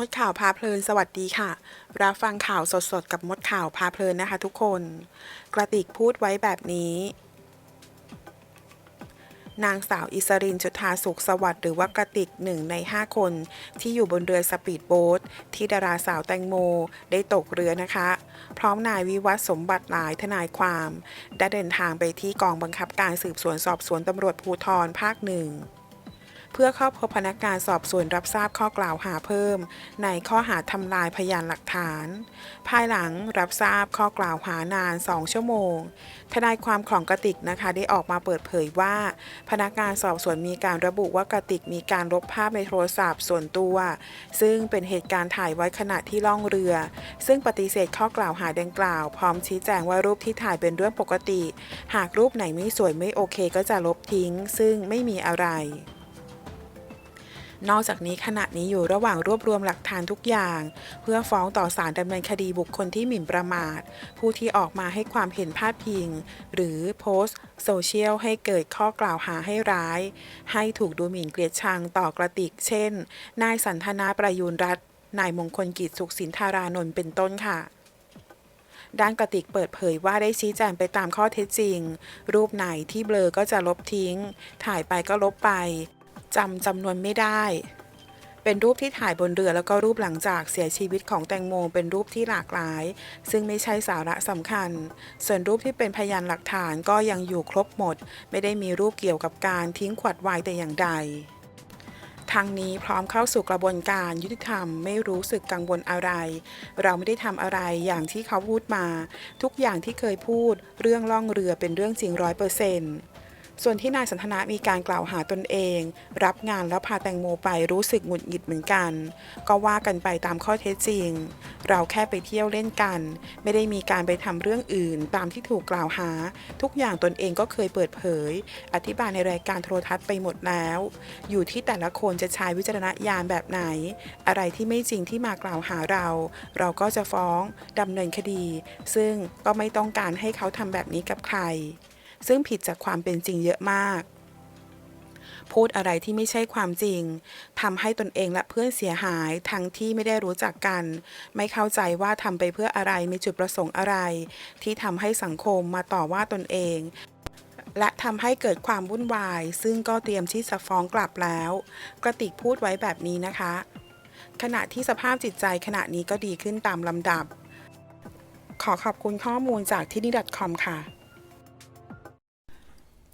มดข่าวพาเพลินสวัสดีค่ะ รับฟังข่าวสดๆ กับมดข่าวพาเพลินนะคะทุกคน กระติกพูดไว้แบบนี้ นางสาวอิสรินจุธาสุขสวัสดิ์หรือว่ากระติกหนึ่งใน 5 คน ที่อยู่บนเรือสปีดโบ๊ทที่ดาราสาวแตงโมได้ตกเรือนะคะ พร้อมนายวิวัฒน์สมบัติหลายทนายความ ได้เดินทางไปที่กองบังคับการสืบสวนสอบสวนตำรวจภูธรภาคหนึ่ง เพื่อเข้าพบพนักงานสอบสวนรับทราบข้อกล่าวหาเพิ่ม ในข้อหาทำลายพยานหลักฐาน ภายหลังรับทราบข้อกล่าวหานาน 2 ชั่วโมง ทนายความของกระติกนะคะได้ออกมาเปิดเผยว่า พนักงานสอบสวนมีการระบุว่ากระติกมีการลบภาพในโทรศัพท์ส่วนตัว ซึ่งเป็นเหตุการณ์ถ่ายไว้ขณะที่ล่องเรือ ซึ่งปฏิเสธข้อกล่าวหาดังกล่าว พร้อมชี้แจงว่ารูปที่ถ่ายเป็นเรื่องปกติ หากรูปไหนไม่สวยไม่โอเคก็จะลบทิ้ง ซึ่งไม่มีอะไร นอกจากนี้ขณะนี้อยู่ระหว่างรวบรวมหลักฐานทุกอย่าง เพื่อฟ้องต่อศาลดำเนินคดีบุคคลที่หมิ่นประมาท ผู้ที่ออกมาให้ความเห็นพาดพิง หรือโพสต์โซเชียลให้เกิดข้อกล่าวหาให้ร้าย ให้ถูกดูหมิ่นเกลียดชังต่อกระติก เช่น นายสันทนาประยูรรัตน์นายมงคลกิจสุขสินธารานนท์เป็นต้นค่ะด้านกระติกเปิดเผยว่าได้ชี้แจงไปตามข้อเท็จจริง รูปไหนที่เบลอก็จะลบทิ้ง ถ่ายไปก็ลบไป จำจำนวนไม่ได้ เป็นรูปที่ถ่ายบนเรือแล้วก็รูปหลังจากเสียชีวิตของแตงโมเป็นรูปที่หลากหลาย ซึ่งไม่ใช่สาระสำคัญ ส่วนรูปที่เป็นพยานหลักฐานก็ยังอยู่ครบหมด ไม่ได้มีรูปเกี่ยวกับการทิ้งขวดไวน์แต่อย่างใดทางนี้พร้อมเข้าสู่กระบวนการยุติธรรมไม่รู้สึกกังวลอะไร เราไม่ได้ทำอะไรอย่างที่เขาพูดมา ทุกอย่างที่เคยพูด เรื่องล่องเรือเป็นเรื่องจริงร้อยเปอร์เซนต์ ส่วนที่นายสันทนามีการกล่าวหาตนเอง รับงานแล้วพาแตงโมไปรู้สึกหงุดหงิดเหมือนกัน ก็ว่ากันไปตามข้อเท็จจริง เราแค่ไปเที่ยวเล่นกัน ไม่ได้มีการไปทำเรื่องอื่นตามที่ถูกกล่าวหา ทุกอย่างตนเองก็เคยเปิดเผย อธิบายในรายการโทรทัศน์ไปหมดแล้ว อยู่ที่แต่ละคนจะใช้วิจารณญาณแบบไหน อะไรที่ไม่จริงที่มากล่าวหาเรา เราก็จะฟ้องดำเนินคดี ซึ่งก็ไม่ต้องการให้เขาทำแบบนี้กับใคร ซึ่งผิดจากความเป็นจริงเยอะมาก พูดอะไรที่ไม่ใช่ความจริงทำให้ตนเองและเพื่อนเสียหาย ทั้งที่ไม่ได้รู้จักกัน ไม่เข้าใจว่าทำไปเพื่ออะไรมีจุดประสงค์อะไร ที่ทำให้สังคมมาต่อว่าตนเองและทำให้เกิดความวุ่นวาย ซึ่งก็เตรียมที่จะฟ้องกลับแล้ว กระติกพูดไว้แบบนี้นะคะ ขณะที่สภาพจิตใจขณะนี้ก็ดีขึ้นตามลำดับ ขอขอบคุณข้อมูลจากที่นี่ .com ค่ะ